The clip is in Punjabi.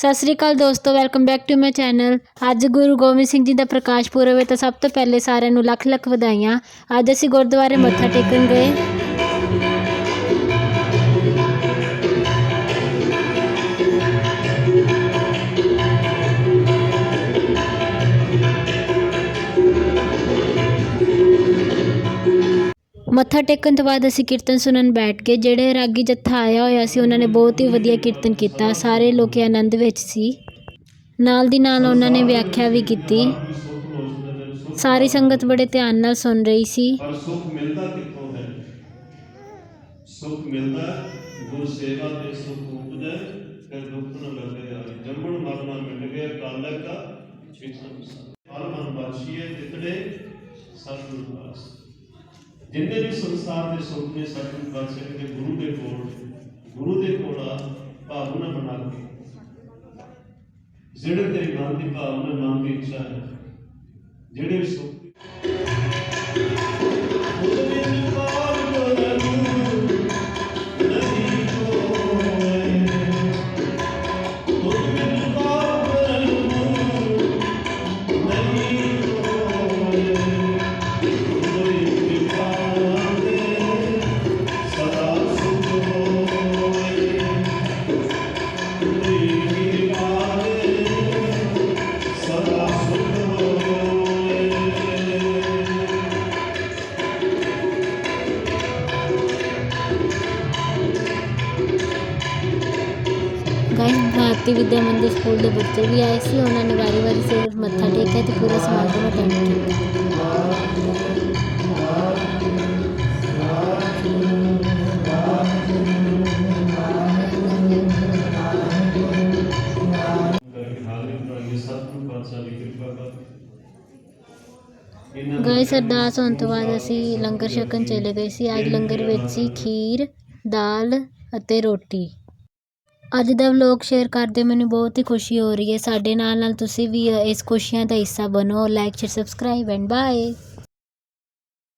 ਸਤਿ ਸ੍ਰੀ ਅਕਾਲ ਦੋਸਤੋ welcome back to my channel ਅੱਜ ਗੁਰੂ ਗੋਬਿੰਦ ਸਿੰਘ ਜੀ ਦਾ ਪ੍ਰਕਾਸ਼ ਪੁਰਬ ਹੈ ਤਾਂ ਸਭ ਤੋਂ ਪਹਿਲੇ ਸਾਰਿਆਂ ਨੂੰ ਲੱਖ ਲੱਖ ਵਧਾਈਆਂ। ਅੱਜ ਅਸੀਂ ਗੁਰਦੁਆਰੇ ਮੱਥਾ ਟੇਕਣ ਗਏ। ਮੱਥਾ ਟੇਕਣ ਤੋਂ ਬਾਅਦ ਅਸੀਂ ਕੀਰਤਨ ਸੁਣਨ ਬੈਠ ਗਏ। ਜਿਹੜੇ ਰਾਗੀ ਜੱਥਾ ਆਇਆ ਹੋਇਆ ਸੀ, ਉਹਨਾਂ ਨੇ ਬਹੁਤ ਹੀ ਵਧੀਆ ਕੀਰਤਨ ਕੀਤਾ। ਸਾਰੇ ਲੋਕ ਆਨੰਦ ਵਿੱਚ ਸੀ। ਨਾਲ ਦੀ ਨਾਲ ਉਹਨਾਂ ਨੇ ਵਿਆਖਿਆ ਵੀ ਕੀਤੀ। ਸਾਰੀ ਸੰਗਤ ਬੜੇ ਧਿਆਨ ਨਾਲ ਸੁਣ ਰਹੀ ਸੀ। ਸੁਖ ਮਿਲਦਾ ਕਿੱਥੋਂ ਹੈ? ਸੁਖ ਮਿਲਦਾ ਗੁਰ ਸੇਵਾ ਤੇ ਸੁਖ ਉਪਜੈ ਫਿਰ ਦੁੱਖ ਨ ਲੱਗੇ ਆਏ ਜੰਮਣ ਮਰਨਾ ਮਿਟ ਗਿਆ, ਕਾਲੈ ਕਾ ਛੇਤਨ ਹਰ ਮਨ ਬਾਸ਼ੀਏ ਤਿਤੜੇ ਸਤਿਗੁਰ ਪਾਸ ਜਿੰਨੇ ਵੀ ਸੰਸਾਰ ਦੇ ਸੁਖ ਨੇ ਸਤਿਗੁਰ ਪਾਤਸ਼ਾਹ ਦੇ ਗੁਰੂ ਦੇ ਕੋਲ, ਗੁਰੂ ਦੇ ਕੋਲ ਆ, ਭਾਵਨਾ ਬਣਾ ਕੇ। ਜਿਹੜੇ ਤੇਰੇ ਮਨ ਦੀ ਭਾਵਨਾ, ਮਨ ਦੀ ਇੱਛਾ ਹੈ, ਜਿਹੜੇ ਵੀ ਭਾਰਤੀ ਵਿਦਿਆ ਮੰਦਿਰ ਸਕੂਲ ਦੇ ਬੱਚੇ ਵੀ ਆਏ ਸੀ। ਉਹਨਾਂ ਨੇ ਵਾਰੀ ਵਾਰੀ ਸਿਰ ਮੱਥਾ ਟੇਕਿਆ ਤੇ ਪੂਰਾ ਸਮਾਗਮ ਅਟੈਂਡ ਕੀਤਾ। ਗਏ ਦੇ ਅਰਦਾਸ ਹੋਣ ਤੋਂ ਬਾਅਦ ਅਸੀਂ ਲੰਗਰ ਛਕਣ ਚਲੇ ਗਏ ਸੀ। ਅੱਜ ਲੰਗਰ ਵਿੱਚ ਸੀ ਖੀਰ, ਦਾਲ ਅਤੇ ਰੋਟੀ। ਅੱਜ ਦਾ ਵਲੌਗ ਸ਼ੇਅਰ ਕਰਦੇ ਮੈਨੂੰ ਬਹੁਤ ਹੀ ਖੁਸ਼ੀ ਹੋ ਰਹੀ ਹੈ। ਸਾਡੇ ਨਾਲ ਨਾਲ ਤੁਸੀਂ ਵੀ ਇਸ ਖੁਸ਼ੀਆਂ ਦਾ ਹਿੱਸਾ ਬਣੋ। Like share subscribe and bye